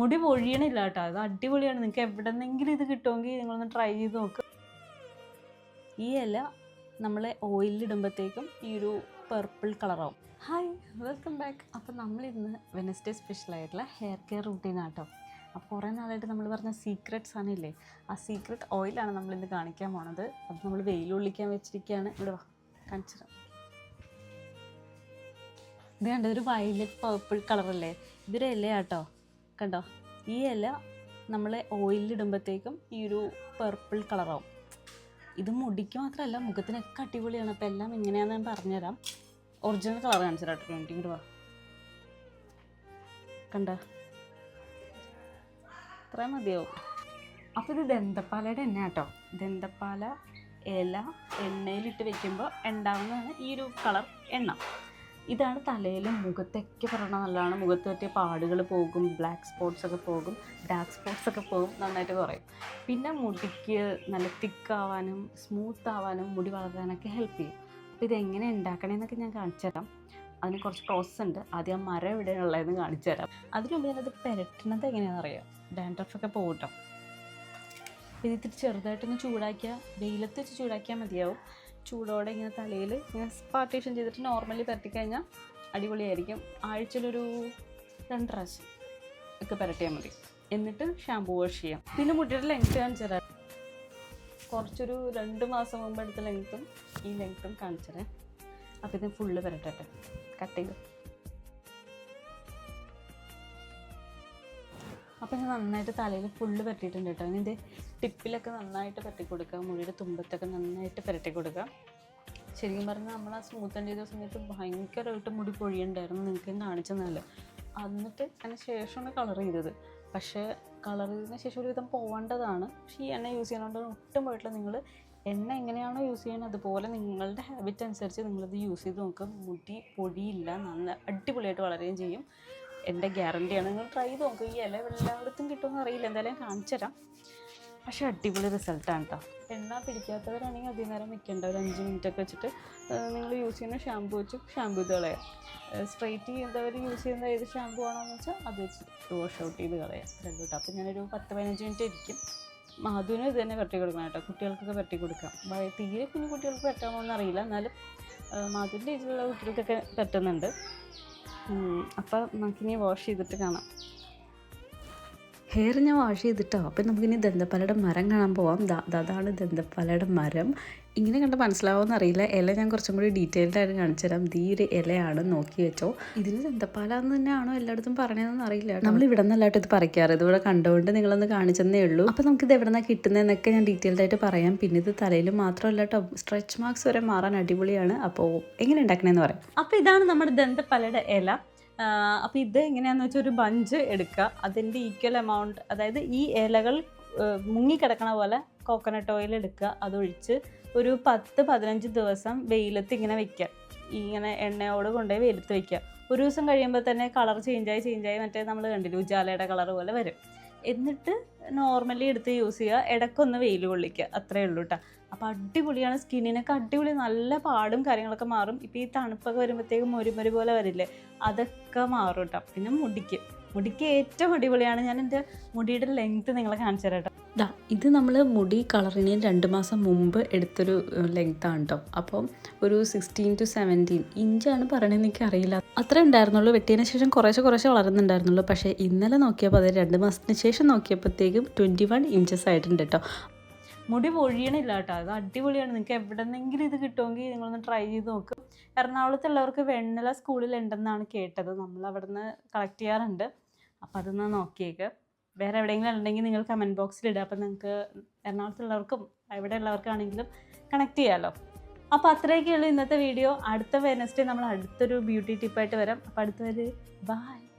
മുടി പൊഴിയണില്ല കേട്ടോ. അത് അടിപൊളിയാണ്. നിങ്ങൾക്ക് എവിടെന്നെങ്കിലും ഇത് കിട്ടുമെങ്കിൽ നിങ്ങളൊന്ന് ട്രൈ ചെയ്ത് നോക്ക്. ഈ ഇല നമ്മൾ ഓയിലിടുമ്പോഴത്തേക്കും ഈ ഒരു പർപ്പിൾ കളറാവും ഹായ് വെൽക്കം ബാക്ക് അപ്പോൾ നമ്മളിന്ന് വെനസ്ഡേ സ്പെഷ്യൽ ആയിട്ടുള്ള ഹെയർ കെയർ റൂട്ടീനാട്ടോ അപ്പോൾ കുറേ നാളായിട്ട് നമ്മൾ പറഞ്ഞ സീക്രട്ട്സ് ആണ് ഇല്ലേ ആ സീക്രട്ട് ഓയിലാണ് നമ്മളിന്ന് കാണിക്കാൻ പോണത്. അത് നമ്മൾ വെയിലൊള്ളിക്കാൻ വെച്ചിരിക്കുകയാണ് ഇവിടെ വാ കാണിച്ചത് ഇത് കണ്ടോ ഒരു വയലറ്റ് പർപ്പിൾ കളറല്ലേ ഇതൊരു ഇലയാട്ടോ കണ്ടോ? ഈ ഇല നമ്മൾ ഓയിലിടുമ്പോഴത്തേക്കും ഈ ഒരു പർപ്പിൾ കളറാവും ഇത് മുടിക്ക് മാത്രമല്ല മുഖത്തിനൊക്കെ അടിപൊളിയാണ്. അപ്പോൾ എല്ലാം ഇങ്ങനെയാണെന്ന് ഞാൻ പറഞ്ഞുതരാം. ഒറിജിനൽ കളർ കാണിച്ചു കേട്ടോ ഇങ്ങോട്ട് വാ. കണ്ട? ഇത്ര മതിയാവും. അപ്പോൾ ഇത് ദന്തപ്പാലയുടെ എണ്ണ കേട്ടോ. ദന്തപ്പാല ഇല എണ്ണയിലിട്ട് വെക്കുമ്പോൾ ഉണ്ടാവുന്നതാണ് ഈ ഒരു കളർ എണ്ണ. ഇതാണ് തലയിലും മുഖത്തൊക്കെ പറഞ്ഞാൽ നല്ലതാണ്. മുഖത്ത് പറ്റിയ പാടുകൾ പോകും ബ്ലാക്ക് സ്പോട്ട്സ് ഒക്കെ പോകും ഡാർക്ക് സ്പോട്ട്സ് ഒക്കെ പോകും നന്നായിട്ട് കുറയും. പിന്നെ മുടിക്ക് നല്ല തിക്കാവാനും സ്മൂത്ത് ആവാനും മുടി വളരാനൊക്കെ ഹെൽപ്പ് ചെയ്യും. അപ്പോൾ ഇതെങ്ങനെ ഉണ്ടാക്കണമെന്നൊക്കെ ഞാൻ കാണിച്ചു തരാം. അതിന് കുറച്ച് പ്രോസസ്സ് ഉണ്ട്. ആദ്യം ആ മരം എവിടെയുള്ളതെന്ന് കാണിച്ചു തരാം. അതിന് മുമ്പ് ഞാനത് പെരട്ടണത് എങ്ങനെയാണെന്ന് അറിയാം ഡാൻഡ്രഫൊക്കെ പോകട്ടോ കേട്ടോ ഇത് ഇത്തിരി ചെറുതായിട്ടൊന്ന് ചൂടാക്കിയാൽ വെയിലത്ത് വെച്ച് ചൂടാക്കിയാൽ മതിയാവും. ചൂടോടെ ഇങ്ങനെ തലയിൽ ഇങ്ങനെ പാർട്ടീഷൻ ചെയ്തിട്ട് നോർമലി പരത്തിക്കഴിഞ്ഞാൽ അടിപൊളിയായിരിക്കും. ആഴ്ചയിലൊരു രണ്ട് പ്രാവശ്യം ഒക്കെ പരട്ടിയാൽ മതി. എന്നിട്ട് ഷാമ്പൂ വാഷ് ചെയ്യാം. പിന്നെ മുടിയുടെ ലെങ്ത് കാണിച്ചു കുറച്ചൊരു രണ്ട് മാസം മുമ്പ് എടുത്ത ലെങ്ത്തും ഈ ലെങ്ത്തും കാണിച്ചു തരാം അപ്പോൾ ഇത് ഫുള്ള് പരട്ടട്ടെ. കട്ട് ചെയ്തു. അപ്പോൾ ഞാൻ നന്നായിട്ട് തലയിൽ ഫുള്ള് പരട്ടിയിട്ടുണ്ട് കേട്ടോ. അതിന്റെ ടിപ്പിലൊക്കെ നന്നായിട്ട് പരട്ടി കൊടുക്കുക മുടിയുടെ തുമ്പത്തൊക്കെ നന്നായിട്ട് പരട്ടി കൊടുക്കുക ശരിക്കും പറഞ്ഞാൽ നമ്മൾ ആ സ്മൂത്ത് ചെയ്ത സമയത്ത് ഭയങ്കരമായിട്ട് മുടി പൊഴിയുണ്ടായിരുന്നു നിങ്ങൾക്ക് കാണിച്ചു തന്നല്ലോ എന്നിട്ട് അതിന് ശേഷമാണ് കളർ ചെയ്തത്. പക്ഷേ കളർ ചെയ്തതിന് ശേഷം ഒരുവിധം പോവേണ്ടതാണ്. പക്ഷേ ഈ എണ്ണ യൂസ് ചെയ്യണോണ്ട് ഒട്ടും പോയിട്ടില്ല. നിങ്ങൾ എണ്ണ എങ്ങനെയാണോ യൂസ് ചെയ്യുന്നത് അതുപോലെ നിങ്ങളുടെ ഹാബിറ്റ് അനുസരിച്ച് നിങ്ങളത് യൂസ് ചെയ്ത് നോക്കുക മുടി പൊടിയില്ല നല്ല അടിപൊളിയായിട്ട് വളരുകയും ചെയ്യും. എന്റെ ഗ്യാരണ്ടിയാണ് നിങ്ങൾ ട്രൈ ചെയ്ത് നോക്കുക ഈ ഇല എല്ലായിടത്തും കിട്ടുമെന്ന് അറിയില്ല. എന്തായാലും കാണിച്ചു തരാം പക്ഷേ അടിപൊളി റിസൾട്ടാണ് കേട്ടോ എണ്ണ പിടിക്കാത്തവരാണെങ്കിൽ അധികം വെക്കേണ്ട ഒരു അഞ്ച് മിനിറ്റ് ഒക്കെ വെച്ചിട്ട് നിങ്ങൾ യൂസ് ചെയ്യുന്ന ഷാമ്പു വെച്ച് ഷാമ്പു ഇത് കളയാം സ്ട്രൈറ്റ് ചെയ്യുന്നവർ യൂസ് ചെയ്യുന്ന ഏത് ഷാമ്പു ആണോന്ന് വെച്ചാൽ അത് വെച്ച് വാഷ് ഔട്ട് ചെയ്ത് കളയാം. രണ്ടു കേട്ടോ അപ്പോൾ ഞാനൊരു പത്ത് പതിനഞ്ച് മിനിറ്റ് ഇരിക്കും. മാധുവിനും ഇത് തന്നെ പരട്ടി കൊടുക്കണം കേട്ടോ. കുട്ടികൾക്കൊക്കെ വെട്ടി കൊടുക്കാം. തീരെ കുഞ്ഞു കുട്ടികൾക്ക് പറ്റാമോന്ന് അറിയില്ല. എന്നാലും മാധുവിന്റെ ഏജിലുള്ള കുട്ടികൾക്കൊക്കെ പറ്റുന്നുണ്ട് അപ്പം നമുക്കിനി വാഷ് ചെയ്തിട്ട് കാണാം. ഹെയർ ഞാൻ വാഷ് ചെയ്തിട്ടോ? അപ്പം നമുക്കിനി ദന്തപ്പാലയുടെ മരം കാണാൻ പോവാം. അതാണ് ദന്തപ്പാലയുടെ മരം. ഇങ്ങനെ കണ്ട് മനസ്സിലാവുമെന്ന് അറിയില്ല. ഇല ഞാൻ കുറച്ചും കൂടി ഡീറ്റെയിൽഡ് ആയിട്ട് കാണിച്ചു തരാം. ഈ ഒരു ഇലയാണ് നോക്കി വെച്ചോ. ഇതിന് ദന്തപ്പാല എന്ന് തന്നെയാണോ എല്ലായിടത്തും പറഞ്ഞതെന്ന് അറിയില്ല നമ്മൾ ഇവിടെ നിന്നല്ലായിട്ട് ഇത് പറിക്കാറ്. ഇത് ഇവിടെ കണ്ടുകൊണ്ട് നിങ്ങളൊന്ന് കാണിച്ചെന്നേ ഉള്ളൂ. അപ്പം നമുക്കിത് എവിടെ നിന്നാണ് കിട്ടുന്നതെന്നൊക്കെ ഞാൻ ഡീറ്റെയിൽഡ് ആയിട്ട് പറയാം. പിന്നെ ഇത് തലയിൽ മാത്രമല്ല കേട്ടോ. സ്ട്രെച്ച് മാർക്സ് വരെ മാറാൻ അടിപൊളിയാണ്. അപ്പോൾ എങ്ങനെ ഉണ്ടാക്കണേന്ന് പറയാം. അപ്പോൾ ഇതാണ് നമ്മുടെ ദന്തപ്പലയുടെ ഇല. അപ്പോൾ ഇത് എങ്ങനെയാണെന്ന് വെച്ചാൽ ഒരു ബഞ്ച് എടുക്കുക. അതിന്റെ ഈക്വൽ എമൗണ്ട് അതായത് ഈ ഇലകൾ മുങ്ങിക്കിടക്കണ പോലെ കോക്കനട്ട് ഓയിൽ എടുക്കുക. അതൊഴിച്ച് ഒരു പത്ത് പതിനഞ്ച് ദിവസം വെയിലത്ത് ഇങ്ങനെ വെക്കുക. ഇങ്ങനെ എണ്ണയോട് കൊണ്ടുപോയി വെയിലത്ത് വെക്കുക. ഒരു ദിവസം കഴിയുമ്പോൾ തന്നെ കളർ ചേഞ്ചായി ചേഞ്ചായി മറ്റേ നമ്മൾ കണ്ടില്ല ഉജാലയുടെ കളർ പോലെ വരും. എന്നിട്ട് നോർമലി എടുത്ത് യൂസ് ചെയ്യുക. ഇടയ്ക്കൊന്ന് വെയിൽ കൊള്ളിക്കുക. അത്രേ ഉള്ളൂ കേട്ടോ അപ്പോൾ അടിപൊളിയാണ്. സ്കിന്നിനൊക്കെ അടിപൊളി. നല്ല പാടും കാര്യങ്ങളൊക്കെ മാറും. ഇപ്പോൾ ഈ തണുപ്പൊക്കെ വരുമ്പോഴത്തേക്കും മൊരുമൊരു പോലെ വരില്ലേ? അതൊക്കെ മാറും കേട്ടോ പിന്നെ മുടിക്ക്. മുടിക്ക് ഏറ്റവും അടിപൊളിയാണ്. ഞാൻ എന്റെ മുടിയുടെ ലെങ്ത്ത് നിങ്ങളെ കാണിച്ചു തരാം ദാ ഇത് നമ്മൾ മുടി കളറിന് രണ്ട് മാസം മുമ്പ് എടുത്തൊരു ആണ് കേട്ടോ അപ്പം ഒരു സിക്സ്റ്റീൻ ടു സെവന്റീൻ ഇഞ്ചാണ് പറയണതെന്ന് എനിക്ക് അറിയില്ല അത്ര ഉണ്ടായിരുന്നുള്ളൂ. വെട്ടിയതിന് ശേഷം കുറേശ്ശെ കുറേശ്ശെ വളർന്നുണ്ടായിരുന്നുള്ളൂ പക്ഷേ ഇന്നലെ നോക്കിയപ്പോൾ അത് രണ്ട് മാസത്തിന് ശേഷം നോക്കിയപ്പോഴത്തേക്കും ട്വന്റി വൺ ഇഞ്ചസ് ആയിട്ടുണ്ട് കേട്ടോ മുടി പൊഴിയണില്ല കേട്ടോ അത് അടിപൊളിയാണ്. നിങ്ങൾക്ക് എവിടെന്നെങ്കിലും ഇത് കിട്ടുമെങ്കിൽ നിങ്ങളൊന്ന് ട്രൈ ചെയ്ത് നോക്കും. എറണാകുളത്തുള്ളവർക്ക് വെണ്ണല സ്കൂളിൽ ഉണ്ടെന്നാണ് കേട്ടത്. നമ്മൾ അവിടെ നിന്ന് കളക്ട് ചെയ്യാറുണ്ട്. അപ്പോൾ അതൊന്ന് നോക്കിയേക്ക്. വേറെ എവിടെയെങ്കിലും ഉണ്ടെങ്കിൽ നിങ്ങൾ കമന്റ് ബോക്സിൽ ഇടുക. അപ്പം നിങ്ങൾക്ക് എറണാകുളത്തുള്ളവർക്കും എവിടെ ഉള്ളവർക്കാണെങ്കിലും കണക്ട് ചെയ്യാമല്ലോ അപ്പോൾ അത്രയൊക്കെയുള്ളൂ ഇന്നത്തെ വീഡിയോ അടുത്ത വെനസ്ഡേ നമ്മൾ അടുത്തൊരു ബ്യൂട്ടി ടിപ്പായിട്ട് വരാം. അപ്പോൾ അടുത്ത ബായ്